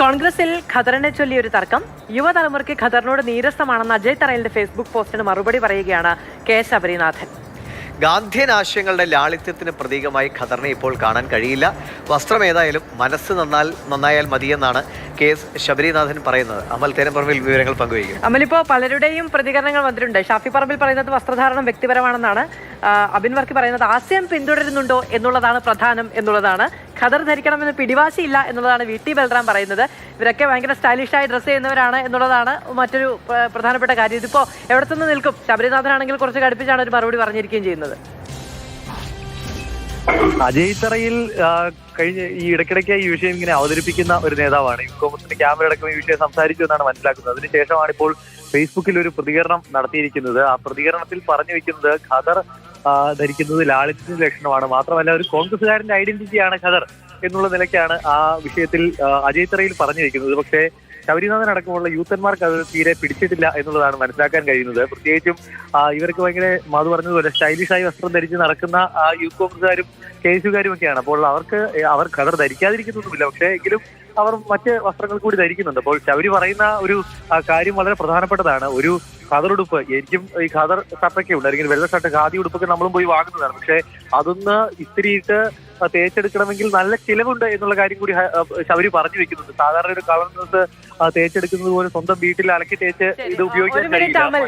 കോൺഗ്രസിൽ ഖദറിനെ ചൊല്ലി ഒരു തർക്കം. യുവതലമുറയ്ക്ക് ഖദറിനോട് നീരസമാണെന്ന് അജയ് തറയിലിന്റെ ഫേസ്ബുക്ക് പോസ്റ്റിന് മറുപടി പറയുകയാണ് കെ ശബരിനാഥൻ. ഗാന്ധിയൻ ആശയങ്ങളുടെ ലാളിത്യത്തിന് പ്രതീകമായി ഖദറിനെ ഇപ്പോൾ കാണാൻ കഴിയില്ല. വസ്ത്രം ഏതായാലും മനസ്സ് നന്നാൽ നന്നായാൽ മതിയെന്നാണ് കെ എസ് ശബരിനാഥൻ പറയുന്നത്. അമൽ തേനപ്പറമ്പിൽ വിവരങ്ങൾ പങ്കുവയ്ക്കും. അമലിപ്പോ പലരുടെയും പ്രതികരണങ്ങൾ വന്നിട്ടുണ്ട്. ഷാഫി പറമ്പിൽ പറയുന്നത് വസ്ത്രധാരണം വ്യക്തിപരമാണെന്നാണ്. അബിൻ വർക്കി പറയുന്നത് ആശയം പിന്തുടരുന്നുണ്ടോ എന്നുള്ളതാണ് പ്രധാനം എന്നുള്ളതാണ്. ഖദർ ധരിക്കണമെന്ന് പിടിവാശിയില്ല എന്നുള്ളതാണ് വി ടി ബൽറാം പറയുന്നത്. ഇവരൊക്കെ ഭയങ്കര സ്റ്റൈലിഷായി ഡ്രസ്സ് ചെയ്യുന്നവരാണ് എന്നുള്ളതാണ് മറ്റൊരു പ്രധാനപ്പെട്ട കാര്യം. ഇതിപ്പോ എവിടെ നിന്ന് നിൽക്കും? ശബരിനാഥനാണെങ്കിൽ കുറച്ച് കടുപ്പിച്ചാണ് ഒരു മറുപടി പറഞ്ഞിരിക്കുകയും ചെയ്യുന്നത്. അജയ് തറയിൽ കഴിഞ്ഞ ഈ ഇടയ്ക്കിടയ്ക്ക് ഈ വിഷയം ഇങ്ങനെ അവതരിപ്പിക്കുന്ന ഒരു നേതാവാണ്. യൂത്ത് കോൺഗ്രസിന്റെ ക്യാമറ അടക്കം ഈ വിഷയം സംസാരിച്ചു എന്നാണ് മനസ്സിലാക്കുന്നത്. അതിനുശേഷമാണ് ഇപ്പോൾ ഫേസ്ബുക്കിൽ ഒരു പ്രതികരണം നടത്തിയിരിക്കുന്നത്. ആ പ്രതികരണത്തിൽ പറഞ്ഞു വെക്കുന്നത് ഖദർ ധരിക്കുന്നത് ലാളിത്യത്തിന്റെ ലക്ഷണമാണ്. മാത്രമല്ല ഒരു കോൺഗ്രസുകാരന്റെ ഐഡന്റിറ്റിയാണ് ഖദർ എന്നുള്ള നിലയ്ക്കാണ് ആ വിഷയത്തിൽ അജയ് തറയിൽ പറഞ്ഞു വെക്കുന്നത്. പക്ഷേ ശബരിനാഥൻ അടക്കമുള്ള യൂത്തന്മാർക്ക് അത് തീരെ പിടിച്ചിട്ടില്ല എന്നുള്ളതാണ് മനസ്സിലാക്കാൻ കഴിയുന്നത്. പ്രത്യേകിച്ചും ഇവർക്ക് ഭയങ്കര മാധു പറഞ്ഞതുപോലെ സ്റ്റൈലിഷായി വസ്ത്രം ധരിച്ച് നടക്കുന്ന ആ യൂത്ത് കോൺഗ്രസുകാരും കെ എസുകാരും ഒക്കെയാണ്. അപ്പോൾ അവർക്ക് അവർ കളർ ധരിക്കാതിരിക്കുന്നൊന്നുമില്ല. പക്ഷേ എങ്കിലും അവർ മറ്റ് വസ്ത്രങ്ങൾ കൂടി ധരിക്കുന്നുണ്ട്. അപ്പോൾ ശബരി പറയുന്ന ഒരു കാര്യം വളരെ പ്രധാനപ്പെട്ടതാണ്. ഒരു ഖദർ ഉടുപ്പ്. എനിക്കും ഈ ഖദർ ഷർട്ടൊക്കെ ഉണ്ട്. അല്ലെങ്കിൽ വെള്ള ഷർട്ട് ഖാദി ഉടുപ്പൊക്കെ നമ്മളും പോയി വാങ്ങുന്നതാണ്. പക്ഷേ അതൊന്ന് ഇസ്തിരിയിട്ട് തേച്ചെടുക്കണമെങ്കിൽ നല്ല ചിലവുണ്ട് എന്നുള്ള കാര്യം കൂടി ശബരി പറഞ്ഞു വെക്കുന്നുണ്ട്. സാധാരണ ഒരു കളർ ഡ്രസ് തേച്ചെടുക്കുന്നത് പോലെ സ്വന്തം വീട്ടിൽ അലക്കി തേച്ച് ഇത് ഉപയോഗിക്കാൻ കഴിയില്ല.